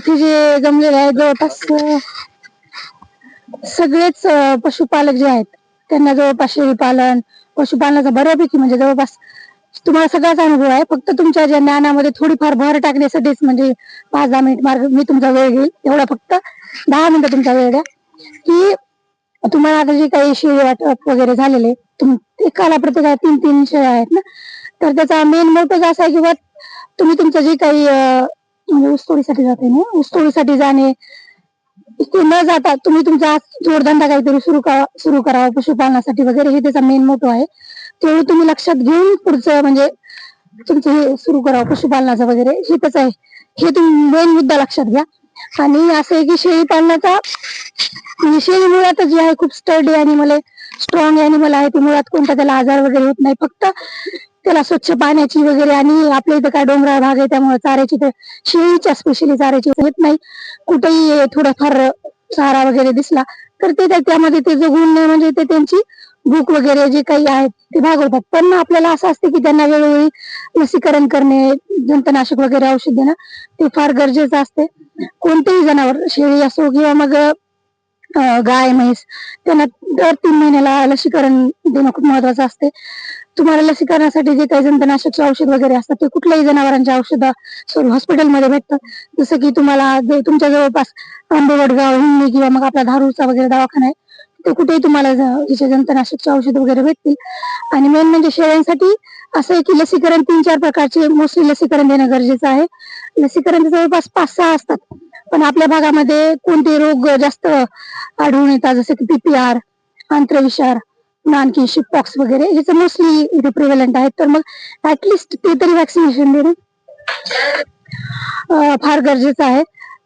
इथे जे जमलेले आहे जवळपास सगळेच पशुपालक जे आहेत त्यांना जवळपास शेळीपालन पशुपालनाचा बऱ्यापैकी म्हणजे जवळपास तुम्हाला सगळाच अनुभव आहे. फक्त तुमच्या ज्या ज्ञानामध्ये थोडीफार भर टाकण्यासाठीच म्हणजे पाच दहा मिनिट मार्ग मी तुमचा वेळ घेईल. एवढा फक्त दहा मिनिटं तुमचा वेळ द्या. की तुम्हाला आता जे काही शेळी वाटप वगैरे झालेले तुम एकाला प्रत्येकाला तीन तीन शेळ्या आहेत ना तर त्याचा मेन मोटिव्ह असा आहे की तुम्ही तुमचं जे काही म्हणजे ऊसतोडीसाठी जाते ना? ऊसतोडीसाठी जाणे. इथे न जाता तुम्ही तुमचा जोडधंदा काहीतरी सुरू करा सुरू करावा पशुपालनासाठी वगैरे. हे त्याचा मेन मोटो आहे. तेवढं तुम्ही लक्षात घेऊन पुढचं म्हणजे तुमचं हे सुरू करावं पशुपालनाचं वगैरे. हे त्याच आहे. हे तुम्ही मेन मुद्दा लक्षात घ्या. आणि असं आहे की शेळी पालनाचा म्हणजे शेळी मुळात जे आहे खूप स्टडी ॲनिमल आहे स्ट्रॉंग ॲनिमल आहे. ती मुळात कोणता त्याला आजार वगैरे होत नाही. फक्त त्याला स्वच्छ पाण्याची वगैरे आणि आपल्या इथं काय डोंगराळ भाग आहे त्यामुळे चाऱ्याची तर शेळीच्या स्पेशली चाऱ्याची होत नाही. कुठेही थोडाफार चारा वगैरे दिसला तर ते त्यामध्ये ते जगून म्हणजे ते त्यांची भूक वगैरे जे काही आहेत ते भागवतात. पण आपल्याला असं असते की त्यांना वेळोवेळी लसीकरण करणे जंतनाशक वगैरे औषध देणं ते फार गरजेचं असते. कोणतेही जनावर शेळी असो किंवा मग गाय म्हैस त्यांना दर तीन महिन्याला लसीकरण देणं खूप महत्वाचं असते. तुम्हाला लसीकरणासाठी जे काही जंतनाशकचे औषध वगैरे असतात ते कुठल्याही जनावरांच्या औषध सॉरी हॉस्पिटलमध्ये भेटतात. जसं की तुम्हाला जे तुमच्या जवळपास आंबेवडगाव हिंगणी किंवा मग आपला धारूरचा वगैरे दवाखाना आहे ते कुठेही तुम्हाला जंतनाशकचे औषध वगैरे भेटतील. आणि मेन म्हणजे शेळ्यांसाठी असं आहे की लसीकरण तीन चार प्रकारचे मोस्टली लसीकरण देणं गरजेचं आहे. लसीकरण जवळपास पाच सहा असतात. पण आपल्या भागामध्ये कोणते रोग जास्त आढळून येतात जसं की पीपीआर आंत्रविषार आणखी शिपपॉक्स वगैरे ह्याचं मोस्टली इथे प्रिव्हलंट आहेत. तर मग ऍटलिस्ट ते तरी व्हॅक्सिनेशन देणं फार गरजेचं आहे.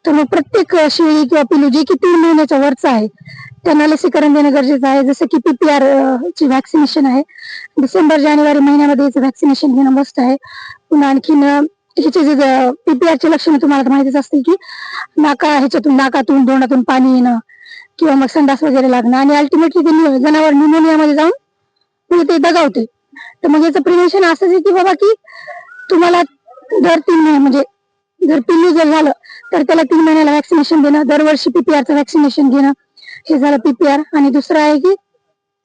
तर मग प्रत्येक शेळी किंवा पिलू जे की तीन महिन्याच्या वरचं आहे त्यांना लसीकरण देणं गरजेचं आहे. जसं की पीपीआर ची व्हॅक्सिनेशन आहे. डिसेंबर जानेवारी महिन्यामध्ये याचं घेणं मस्त आहे. पुन्हा आणखीन ह्याचे जे पीपीआरचे लक्षणं तुम्हाला माहितीच असतील की नाका ह्याच्यातून नाकातून तोंडातून पाणी येणं किंवा मग संडास वगैरे लागणं. आणि अल्टिमेटली ते जनावर न्युमोनियामध्ये जाऊन पुढे ते दगावते. तर मग याचं प्रिव्हेन्शन असंच आहे की बाबा की तुम्हाला दर तीन महिने म्हणजे जर पिल्लू जर झालं तर त्याला तीन महिन्याला व्हॅक्सिनेशन देणं दरवर्षी पीपीआरचं वॅक्सिनेशन घेणं हे झालं पीपीआर. आणि दुसरं आहे की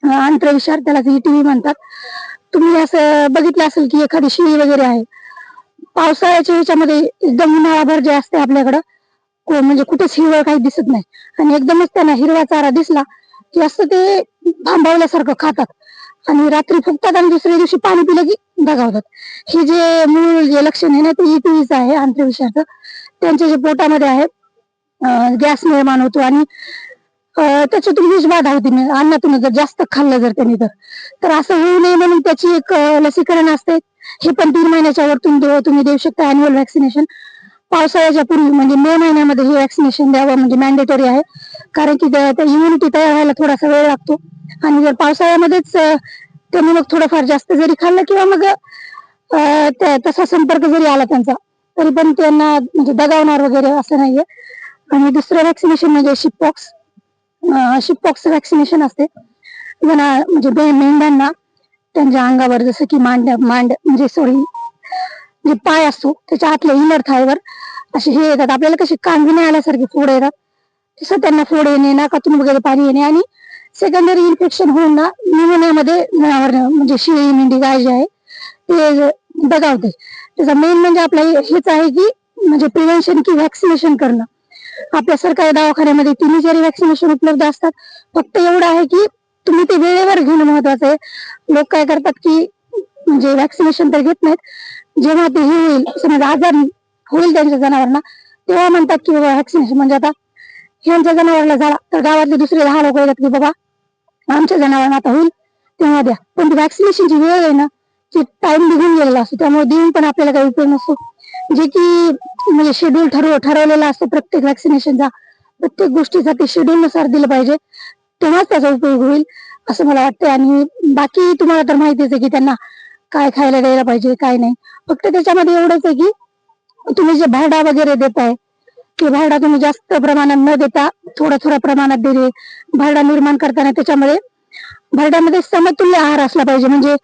अंतरविषार त्याला जी टीव्ही म्हणतात. तुम्ही असं बघितलं असेल की एखादी शिळी वगैरे आहे पावसाळ्याच्या ह्याच्यामध्ये एकदम उन्हाळाभर जे असते आपल्याकडं म्हणजे कुठेच हिरवळ काही दिसत नाही. आणि एकदमच त्यांना हिरवा चारा दिसला की असं ते थांबवल्यासारखं खातात. आणि रात्री फुगतात आणि दुसऱ्या दिवशी पाणी पिलं की दगावतात. हे जे मूळ जे लक्षण आहे ना ते इटीचं आहे आंत्रविषाचं त्यांच्या जे पोटामध्ये आहे गॅस निर्माण होतो आणि त्याच्यातून विषबाधा होती. अन्नातून जर जास्त खाल्लं जर त्यांनी तर. तर असं होऊ नये म्हणून त्याची एक लसीकरण असते. हे पण तीन महिन्याच्या वरतून देऊ- तुम्ही देऊ शकता अॅन्युअल व्हॅक्सिनेशन पावसाळ्याच्या पूर्वी म्हणजे मे महिन्यामध्ये हे व्हॅक्सिनेशन द्यावं म्हणजे मॅन्डेटरी आहे. कारण की इम्युनिटी तयार व्हायला थोडासा वेळ लागतो. आणि जर पावसाळ्यामध्येच त्यांनी मग थोडंफार जास्त जरी खाल्लं किंवा मग त्या- तसा संपर्क जरी आला त्यांचा तरी पण त्यांना म्हणजे दगावणार वगैरे असं नाहीये. आणि दुसरं व्हॅक्सिनेशन म्हणजे शिपपॉक्स. शिपपॉक्स व्हॅक्सिनेशन असते. म्हणजे मेंढ्यांना त्यांच्या अंगावर जसं की मांड मांड म्हणजे सॉरी जे पाय असतो त्याच्या आतल्या इनर थायवर असे हे येतात. आपल्याला कसे कांगिने आल्यासारखे फोड येतात. तसं त्यांना फोड येणे नाकातून वगैरे पाणी येणे आणि सेकंडरी इन्फेक्शन होऊन ना निमोनियामध्ये जनावर म्हणजे शेळी मेंढी गाय जे आहे ते दगावते त्याचा मेन म्हणजे आपला हेच आहे की म्हणजे प्रिव्हेन्शन की व्हॅक्सिनेशन करणं. आपल्या सरकारी दवाखान्यामध्ये तिन्ही जरी व्हॅक्सिनेशन उपलब्ध असतात फक्त एवढं आहे की तुम्ही ते वेळेवर घेणं महत्वाचं आहे. लोक काय करतात की म्हणजे व्हॅक्सिनेशन तर घेत नाहीत. जेव्हा ते हे होईल समजा आजार होईल त्यांच्या जनावरांना तेव्हा म्हणतात की बाबा व्हॅक्सिनेशन म्हणजे आता ह्यांच्या जनावराला झाला तर गावातले दुसरे दहा लोक येतात की बाबा आमच्या जनावरांना आता होईल तेव्हा द्या. पण व्हॅक्सिनेशनची वेळ आहे ना की टाइम निघून गेलेला असतो. त्यामुळे देऊन पण आपल्याला काही उपयोग नसतो. जे की म्हणजे शेड्यूल ठरव ठरवलेला असतो प्रत्येक व्हॅक्सिनेशनचा प्रत्येक गोष्टीचा ते शेड्यूल नुसार दिलं पाहिजे. तेव्हाच त्याचा उपयोग होईल असं मला वाटतं आणि बाकी तुम्हाला तर माहितीच आहे की त्यांना काय खायला द्यायला पाहिजे काय नाही. फक्त त्याच्यामध्ये एवढंच आहे की तुम्ही जे भाडा वगैरे देताय ते भाडा तुम्ही जास्त प्रमाणात न देता थोड्या थोड्या प्रमाणात दिले. भाडा निर्माण करताना त्याच्यामध्ये भाड्यामध्ये समतुल्य आहार असला पाहिजे. म्हणजे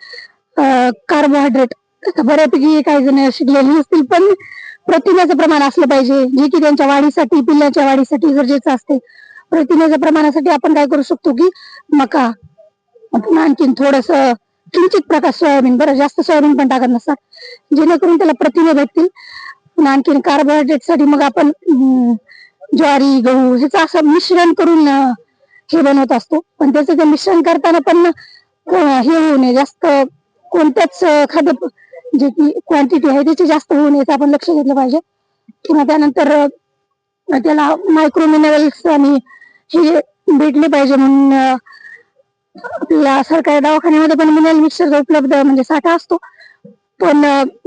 कार्बोहायड्रेट बऱ्यापैकी काही जण शिकलेले नसतील पण प्रथिन्याचं प्रमाण असलं पाहिजे. जे की त्यांच्या वाढीसाठी पिल्लाच्या वाढीसाठी गरजेचं असते. प्रथिनेच्या प्रमाणासाठी आपण काय करू शकतो की मका पुन्हा आणखीन थोडस किंचित प्रकार सोयाबीन बरं जास्त सोयाबीन पण टाकत नसतात. जेणेकरून त्याला प्रथिने भेटतील. पुन्हा आणखीन कार्बोहायड्रेटसाठी मग आपण ज्वारी गहू ह्याचं असं मिश्रण करून हे बनवत असतो. पण त्याचं ते मिश्रण करताना पण हे होऊ नये. जास्त कोणत्याच खाद्य जे की क्वांटिटी आहे त्याची जास्त होऊ नये आपण लक्ष घेतलं पाहिजे. किंवा त्यानंतर त्याला मायक्रो मिनरल्स आणि हे भेटले पाहिजे म्हणून आपल्या सरकारी दवाखान्यामध्ये पण मिनरल मिक्सर उपलब्ध म्हणजे साठा असतो. पण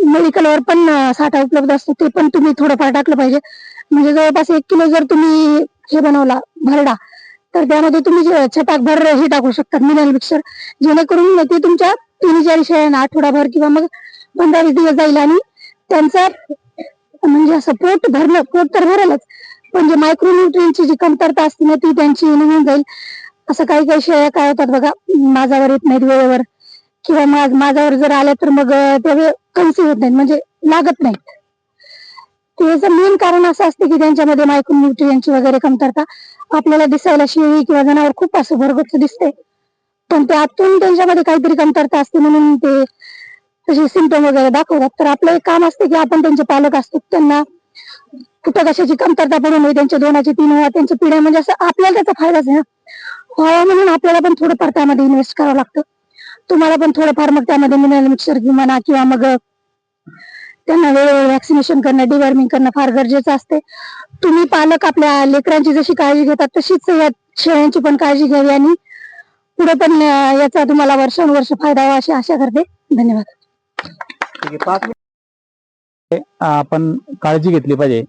मेडिकलवर पण साठा उपलब्ध असतो. ते पण तुम्ही थोडंफार टाकलं पाहिजे. म्हणजे जवळपास एक किलो जर तुम्ही हे बनवला भरडा तर त्यामध्ये तुम्ही छटाक भर हे टाकू शकतात मिनरल मिक्सर जेणेकरून ते तुमच्या तीन चार शेळ्यांना आठवडाभर किंवा मग पंधरा वीस दिवस जाईल आणि त्यांचा म्हणजे असं पोट भरणं पोट तर भरेलच म्हणजे पण मायक्रोन्युट्रियनची जी कमतरता असते ना ती त्यांची निघून जाईल. असं काही काही शेळ्या काय होतात बघा माझ्यावर येत नाहीत वेळेवर. किंवा माझ माझ्यावर जर आल्या तर मग त्या कन्सिव्ह होत नाहीत म्हणजे लागत नाहीत. त्याचं मेन कारण असं असते की त्यांच्यामध्ये मायक्रोन्युट्रियनची वगैरे कमतरता आपल्याला दिसायला शेळी किंवा जनावर खूप असं भरगच्च दिसते पण ते आतून त्यांच्यामध्ये काहीतरी कमतरता असते म्हणून ते तसे सिमटम वगैरे दाखवतात. तर आपलं एक काम असते की आपण त्यांचे पालक असतो त्यांना कुठं कशाची कमतरता पडू नये त्यांच्या दोनाची तीन वेळा त्यांच्या पिढ्या म्हणजे असं आपल्याला त्याचा फायदाच आहे ना व्हावा म्हणून आपल्याला पण थोडंफार त्यामध्ये इन्व्हेस्ट करावं लागतं. तुम्हाला पण थोडंफार मग त्यामध्ये मिनरल मिक्सर म्हणा किंवा मग त्यांना वेळोवेळी वॅक्सिनेशन करणं डिवॉर्मिंग करणं फार गरजेचं असते. तुम्ही पालक आपल्या लेकरांची जशी काळजी घेतात तशीच या शेळ्यांची पण काळजी घ्यावी आणि पुढे पण याचा तुम्हाला वर्षानुवर्ष फायदा व्हावा अशी आशा करते. धन्यवाद ठीक आहे पाच मिनिट आपण काळजी घेतली पाहिजे.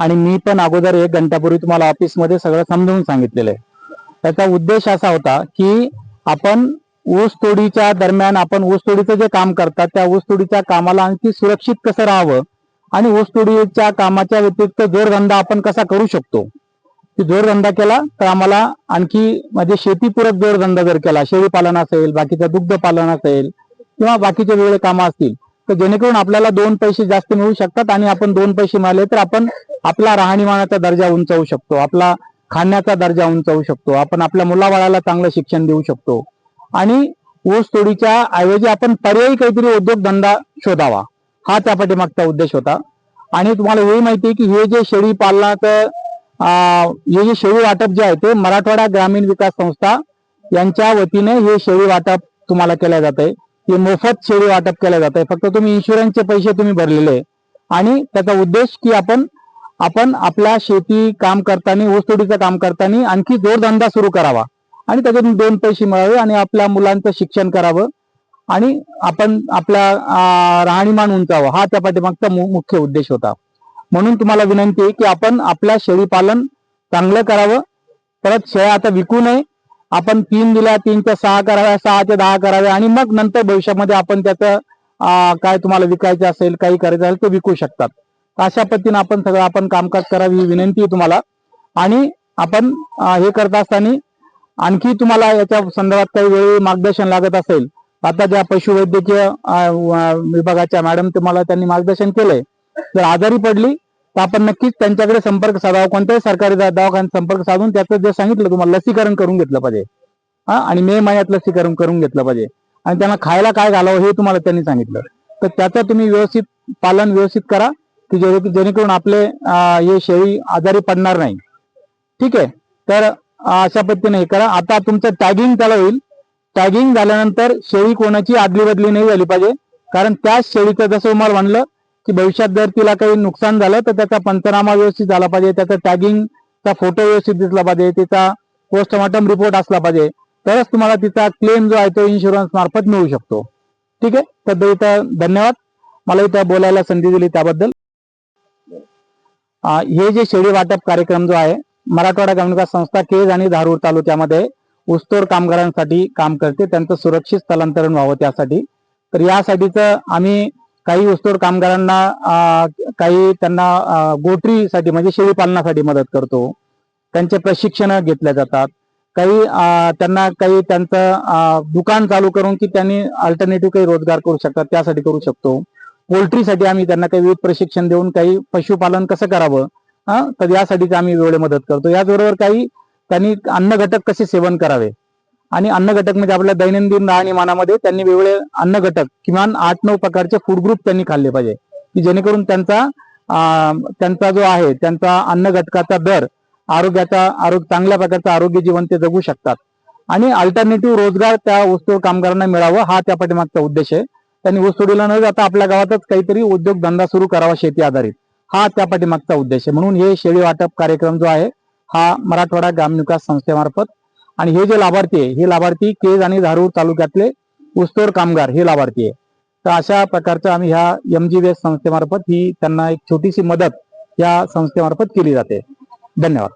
आणि मी पण अगोदर एक घंट्यापूर्वी तुम्हाला ऑफिसमध्ये सगळं समजावून सांगितलेलं आहे. त्याचा उद्देश असा होता की आपण ऊस तोडीच्या दरम्यान आपण ऊस तोडीचं जे काम करतात त्या ऊस तोडीच्या कामाला आणखी सुरक्षित कसं राहावं? आणि ऊस तोडीच्या कामाच्या व्यतिरिक्त जोडधंदा आपण कसा करू शकतो? की जोडधंदा केला तर आम्हाला आणखी म्हणजे शेतीपूरक जोडधंदा जर केला शेळी पालन असेल बाकीचं दुग्ध पालन असेल किंवा बाकीचे वेगळे कामं असतील तर जेणेकरून आपल्याला दोन पैसे जास्त मिळू शकतात आणि आपण दोन पैसे मिळाले तर आपण आपला राहणीमानाचा दर्जा उंचावू शकतो आपला खाण्याचा दर्जा उंचावू शकतो आपण आपल्या मुलाबाळाला चांगलं शिक्षण देऊ शकतो. आणि ऊस तोडीच्या ऐवजी आपण पर्यायी काहीतरी उद्योगधंदा शोधावा हा त्या पाठीमागचा उद्देश होता. आणि तुम्हाला हे माहिती आहे की हे जे शेळी पालनाचं हे जे शेळी वाटप जे आहे ते मराठवाडा ग्रामीण विकास संस्था यांच्या वतीने हे शेळी वाटप तुम्हाला केलं जात आहे ते मोफत शेळी वाटप केलं जात आहे. फक्त तुम्ही इन्शुरन्सचे पैसे तुम्ही भरलेले आहे. आणि त्याचा उद्देश की आपण आपण आपल्या शेती काम करताना ऊसतोडीचं काम करताना आणखी जोरधंदा सुरू करावा. आणि त्याच्यातून दोन पैसे मिळावे आणि आपल्या मुलांचं शिक्षण करावं. आणि आपण आपला राहणीमान उंचावं. हा त्या पाठीमागचा मुख्य उद्देश होता. म्हणून तुम्हाला विनंती आहे की आपण आपल्या शेळी पालन चांगलं करावं. परत शेळ्या आता विकू नये. आपण तीन दिल्या तीनच्या सहा कराव्या सहा दहा कराव्या आणि मग नंतर भविष्यामध्ये आपण त्याचं काय तुम्हाला विकायचं असेल काही करायचं असेल ते विकू शकतात. अशा पद्धतीने आपण सगळं आपण कामकाज करावी ही विनंती आहे तुम्हाला. आणि आपण हे करत असताना आणखी तुम्हाला याच्या संदर्भात काही वेळी मार्गदर्शन लागत असेल आता ज्या पशुवैद्यकीय विभागाच्या मॅडम तुम्हाला त्यांनी मार्गदर्शन केलंय जर आजारी पडली तर आपण नक्कीच त्यांच्याकडे संपर्क साधावा. कोणत्याही सरकारी दवाखान्यात संपर्क साधून त्याचं जे सांगितलं तुम्हाला लसीकरण करून घेतलं पाहिजे. हा? आणि मे महिन्यात लसीकरण करून घेतलं पाहिजे. आणि त्यांना खायला काय घालावं हे तुम्हाला त्यांनी सांगितलं. तर त्याचं तुम्ही व्यवस्थित पालन व्यवस्थित करा की जेणेकरून आपले हे शेळी आजारी पडणार नाही. ठीक आहे? तर अशा पद्धतीने हे करा. आता तुमचं टॅगिंग त्याला होईल. टॅगिंग झाल्यानंतर शेळी कोणाची आदली बदली नाही झाली पाहिजे. कारण त्याच शेळीचं जसं तुम्हाला म्हणलं की भविष्यात जर तिला काही नुकसान झालं तर त्याचा पंचनामा व्यवस्थित झाला पाहिजे. त्याचा टॅगिंगचा फोटो व्यवस्थित दिसला पाहिजे. तिचा पोस्टमॉर्टम रिपोर्ट असला पाहिजे. तरच तुम्हाला तिचा क्लेम जो आहे तो इन्शुरन्स मार्फत मिळू शकतो. ठीक आहे? तर इथं धन्यवाद. मला इथं बोलायला संधी दिली त्याबद्दल. हे जे शेळी वाटप कार्यक्रम जो आहे मराठवाडा ग्रामीण विकास संस्था केज आणि धारूर तालुक्यामध्ये ऊसतोड कामगारांसाठी काम करते. त्यांचं सुरक्षित स्थलांतरण व्हावं त्यासाठी. तर यासाठीच आम्ही काही ऊसतोड कामगारांना काही त्यांना गोटरीसाठी म्हणजे शेळी पालनासाठी मदत करतो. त्यांचे प्रशिक्षण घेतल्या जातात. काही त्यांना काही त्यांचं दुकान चालू करून की त्यांनी अल्टरनेटिव्ह काही रोजगार करू शकतात त्यासाठी करू शकतो. पोल्ट्रीसाठी आम्ही त्यांना काही विविध प्रशिक्षण देऊन काही पशुपालन कसं करावं हा? तर यासाठीच आम्ही वेळे मदत करतो. याचबरोबर काही त्यांनी अन्न घटक कसे सेवन करावे आणि अन्न घटक म्हणजे आपल्या दैनंदिन राहणीमानामध्ये त्यांनी वेगवेगळे अन्न घटक किमान आठ नऊ प्रकारचे फूड ग्रुप त्यांनी खाल्ले पाहिजे. की जेणेकरून त्यांचा त्यांचा जो आहे त्यांचा अन्न घटकाचा दर आरोग्याचा आरोग्य चांगल्या प्रकारचं आरोग्य जीवन ते जगू शकतात. आणि अल्टरनेटिव्ह रोजगार त्या ऊसतोड कामगारांना मिळावं हा त्या पाठीमागचा उद्देश आहे. त्यांनी ऊसतोडीला न जाता आपल्या गावातच काहीतरी उद्योगधंदा सुरू करावा शेती आधारित. हा त्या पाठीमागचा उद्देश आहे. म्हणून हे शेळी वाटप कार्यक्रम जो आहे हा मराठवाडा ग्राम विकास संस्थेमार्फत आणि हे जे लाभार्थी आहे हे लाभार्थी केज आणि धारूर तालुक्यातले ऊसतोड कामगार हे लाभार्थी आहे. तर अशा प्रकारचं आम्ही ह्या एम जी संस्थेमार्फत ही त्यांना एक छोटीशी मदत या संस्थेमार्फत केली जाते. धन्यवाद.